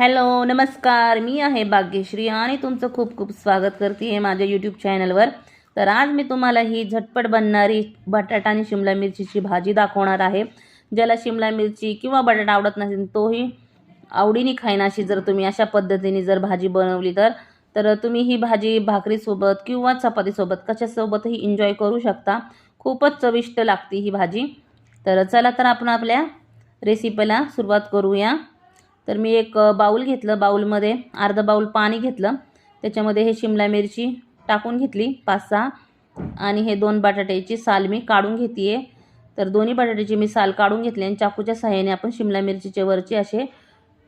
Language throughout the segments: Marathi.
हॅलो नमस्कार. मी आहे भाग्यश्री आणि तुमचं खूप खूप स्वागत करते आहे माझ्या यूट्यूब चॅनलवर तर आज मी तुम्हाला ही झटपट बनणारी बटाटा आणि शिमला मिरचीची भाजी दाखवणार आहे. ज्याला शिमला मिरची किंवा बटाटा आवडत नसेल तोही आवडीने खाईन अशी जर तुम्ही अशा पद्धतीने जर भाजी बनवली तर. तर तुम्ही ही भाजी भाकरीसोबत किंवा चपातीसोबत कशासोबतही एन्जॉय करू शकता. खूपच चविष्ट लागते ही भाजी. तर चला तर आपण आपल्या रेसिपीला सुरुवात करूया. तर मी एक बाऊल घेतलं बाऊलमध्ये अर्धा बाऊल पाणी घेतलं. त्याच्यामध्ये हे शिमला मिरची टाकून घेतली पाच सहा. आणि हे दोन बटाट्याची साल मी काढून घेते आहे तर दोन्ही बटाट्याची मी साल काढून घेतली आणि चाकूच्या सहाय्याने आपण शिमला मिरचीचे वरचे असे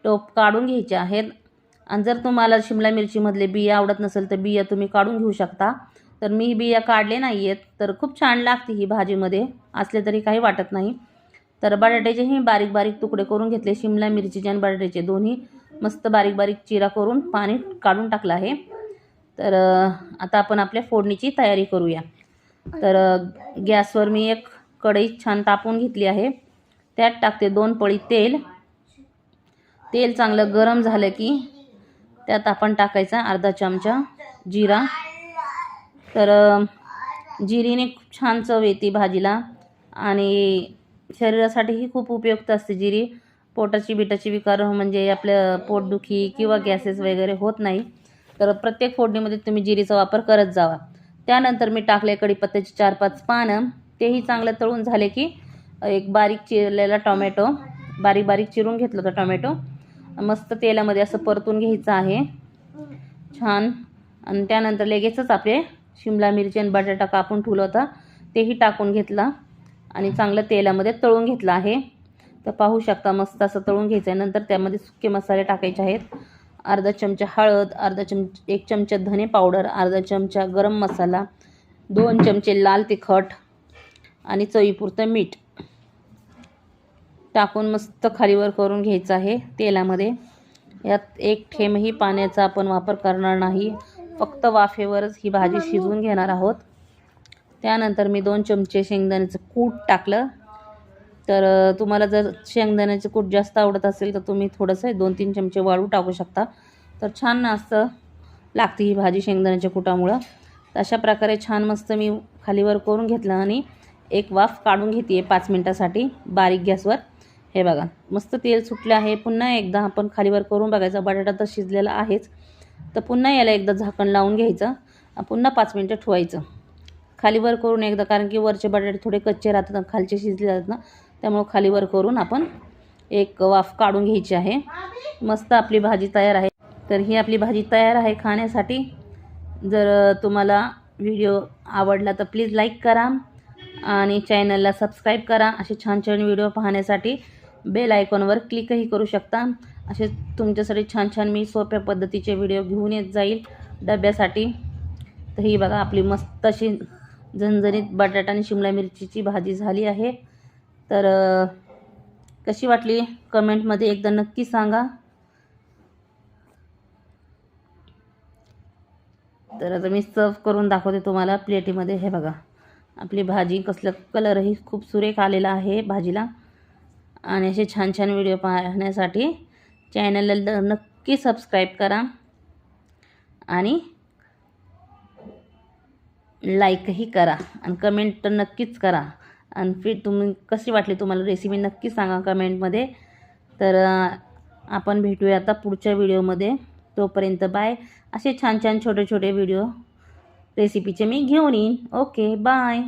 टोप काढून घ्यायचे आहेत. आणि जर तुम्हाला शिमला मिरचीमधले बिया आवडत नसेल तर बिया तुम्ही काढून घेऊ शकता. तर मी बिया काढले नाही आहेत तर खूप छान लागते ही भाजीमध्ये. असले तरी काही वाटत नाही. तर बटाट्याचेही बारीक बारीक तुकडे करून घेतले. शिमला मिरचीचे आणि बटाट्याचे दोन्ही मस्त बारीक बारीक चिरा करून पाणी काढून टाकलं आहे. तर आता आपण आपल्या फोडणीची तयारी करूया. तर गॅसवर मी एक कढई छान तापवून घेतली आहे. त्यात टाकते दोन पळी तेल. तेल चांगलं गरम झालं की त्यात आपण टाकायचा अर्धा चमचा जिरा. तर जिरीने खूप छान चव येते भाजीला. आणि शरीरासाठीही खूप उपयुक्त असते जिरी. पोटाची बिटाची विकार म्हणजे आपलं पोटदुखी किंवा गॅसेस वगैरे होत नाही. तर प्रत्येक फोडणीमध्ये तुम्ही जिरीचा वापर करत जावा. त्यानंतर मी टाकले कडीपत्त्याचे चार पाच पानं. तेही चांगलं तळून झाले की एक बारीक चिरलेला टोमॅटो बारीक बारीक चिरून घेतलं होतं टोमॅटो. मस्त तेलामध्ये असं परतून घ्यायचं आहे. छान. आणि त्यानंतर लगेचच आपले शिमला मिरची आणि बटाटा कापून ठेवला होता. तेही टाकून घेतला. आणि चांगलं तेलामध्ये तळून घेतलं आहे. तर पाहू शकता मस्त असं तळून घ्यायचं आहे नंतर त्यामध्ये सुके मसाले टाकायचे आहेत. अर्धा चमचा हळद अर्धा चमच एक चमचा धने पावडर अर्धा चमचा गरम मसाला दोन चमचे लाल तिखट आणि चवीपुरतं मीठ टाकून मस्त खालीवर करून घ्यायचं आहे तेलामध्ये. यात एक ठेमही पाण्याचा आपण वापर करणार नाही. फक्त वाफेवरच ही भाजी शिजवून घेणार आहोत. त्यानंतर मी दोन चमचे शेंगदाण्याचं कूट टाकलं. तर तुम्हाला जर शेंगदाण्याचं कूट जास्त आवडत असेल तर तुम्ही थोडंसं दोन तीन चमचे वाळू टाकू शकता. तर छान असं लागते ही भाजी शेंगदाण्याच्या कुटामुळं. अशा प्रकारे छान मस्त मी खालीवर करून घेतलं आणि एक वाफ काढून घेते आहे पाच मिनटासाठी बारीक गॅसवर. हे बघा मस्त तेल सुटलं आहे. पुन्हा एकदा आपण खालीवर करून बघायचं बटाटा तर शिजलेला आहेच. तर पुन्हा याला एकदा झाकण लावून घ्यायचं. पुन्हा पाच मिनटं ठेवायचं. खाली वर करून एकदा कारण की वरचे बटाटे थोडे कच्चे राहतात आणि खालचे शिजले जातात ना त्यामुळं खाली वर करून आपण एक वाफ काढून घ्यायची आहे. मस्त आपली भाजी तयार आहे. तर ही आपली भाजी तयार आहे खाण्यासाठी. जर तुम्हाला व्हिडिओ आवडला तर प्लीज लाईक करा आणि चॅनलला सबस्क्राईब करा. असे छान छान व्हिडिओ पाहण्यासाठी बेल आयकॉनवर क्लिकही करू शकता. असे तुमच्यासाठी छान छान मी सोप्या पद्धतीचे व्हिडिओ घेऊन येत जाईल डब्यासाठी. तर ही बघा आपली मस्त अशी झणझणीत बटाटा आणि शिमला मिरचीची भाजी झाली आहे. तर कशी वाटली कमेंटमध्ये एकदा नक्की सांगा. तर आता मी सर्व करून दाखवते तुम्हाला प्लेटीमध्ये. हे बघा आपली भाजी कसलं कलरही खूप सुरेख आलेला आहे भाजीला. आणि असे छान छान व्हिडिओ पाहण्यासाठी चॅनलला नक्की सबस्क्राईब करा. आणि लाईकही करा आणि कमेंट तर नक्कीच करा. आणि फिर तुम्ही कशी वाटली तुम्हाला रेसिपी नक्की सांगा कमेंटमध्ये तर आपण भेटूया आता पुढच्या व्हिडिओमध्ये तोपर्यंत बाय असे छान छान छोटे छोटे व्हिडिओ रेसिपीचे मी घेऊन येईन. Okay bye